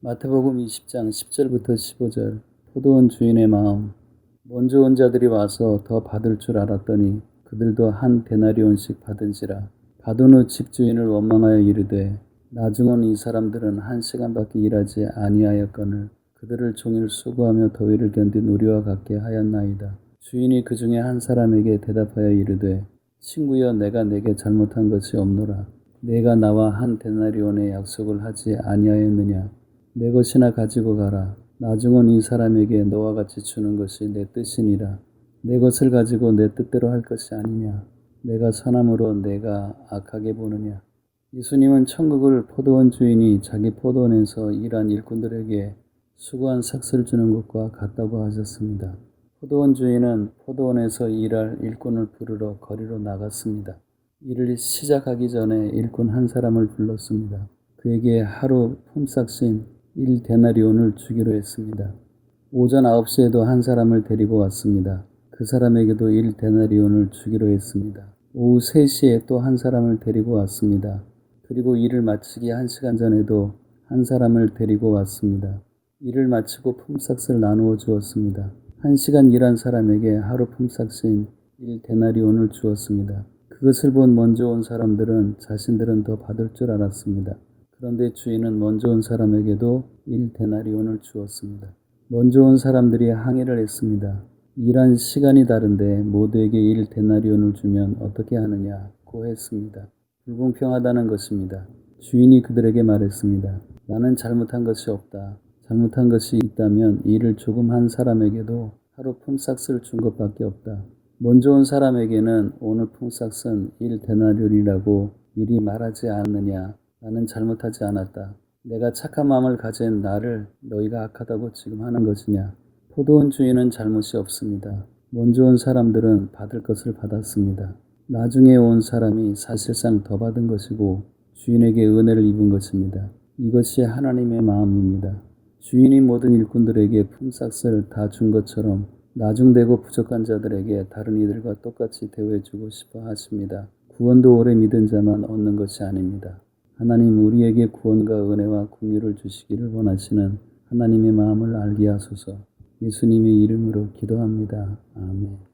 마태복음 20장 10절부터 15절 포도원 주인의 마음 먼저 온 자들이 와서 더 받을 줄 알았더니 그들도 한 데나리온씩 받은지라 받은 후 집주인을 원망하여 이르되 나중은 이 사람들은 한 시간밖에 일하지 아니하였거늘 그들을 종일 수고하며 더위를 견딘 우리와 같게 하였나이다. 주인이 그 중에 한 사람에게 대답하여 이르되 친구여 내가 내게 잘못한 것이 없노라. 내가 나와 한 데나리온의 약속을 하지 아니하였느냐. 내 것이나 가지고 가라. 나중은 이 사람에게 너와 같이 주는 것이 내 뜻이니라. 내 것을 가지고 내 뜻대로 할 것이 아니냐. 내가 선함으로 내가 악하게 보느냐. 예수님은 천국을 포도원 주인이 자기 포도원에서 일한 일꾼들에게 수고한 삭스를 주는 것과 같다고 하셨습니다. 포도원 주인은 포도원에서 일할 일꾼을 부르러 거리로 나갔습니다. 일을 시작하기 전에 일꾼 한 사람을 불렀습니다. 그에게 하루 품삯인 1데나리온을 주기로 했습니다. 오전 9시에도 한 사람을 데리고 왔습니다. 그 사람에게도 1데나리온을 주기로 했습니다. 오후 3시에 또 한 사람을 데리고 왔습니다. 그리고 일을 마치기 1시간 전에도 한 사람을 데리고 왔습니다. 일을 마치고 품삯을 나누어 주었습니다. 1시간 일한 사람에게 하루 품삯인 1데나리온을 주었습니다. 그것을 본 먼저 온 사람들은 자신들은 더 받을 줄 알았습니다. 그런데 주인은 먼저 온 사람에게도 1데나리온을 주었습니다. 먼저 온 사람들이 항의를 했습니다. 일한 시간이 다른데 모두에게 1데나리온을 주면 어떻게 하느냐고 했습니다. 불공평하다는 것입니다. 주인이 그들에게 말했습니다. 나는 잘못한 것이 없다. 잘못한 것이 있다면 일을 조금 한 사람에게도 하루 품삯을 준 것밖에 없다. 먼저 온 사람에게는 오늘 품삯은 1데나리온이라고 미리 말하지 않느냐. 나는 잘못하지 않았다. 내가 착한 마음을 가진 나를 너희가 악하다고 지금 하는 것이냐. 포도원 주인은 잘못이 없습니다. 먼저 온 사람들은 받을 것을 받았습니다. 나중에 온 사람이 사실상 더 받은 것이고 주인에게 은혜를 입은 것입니다. 이것이 하나님의 마음입니다. 주인이 모든 일꾼들에게 품삯을 다 준 것처럼 나중되고 부족한 자들에게 다른 이들과 똑같이 대우해주고 싶어 하십니다. 구원도 오래 믿은 자만 얻는 것이 아닙니다. 하나님 우리에게 구원과 은혜와 긍휼을 주시기를 원하시는 하나님의 마음을 알게 하소서. 예수님의 이름으로 기도합니다. 아멘.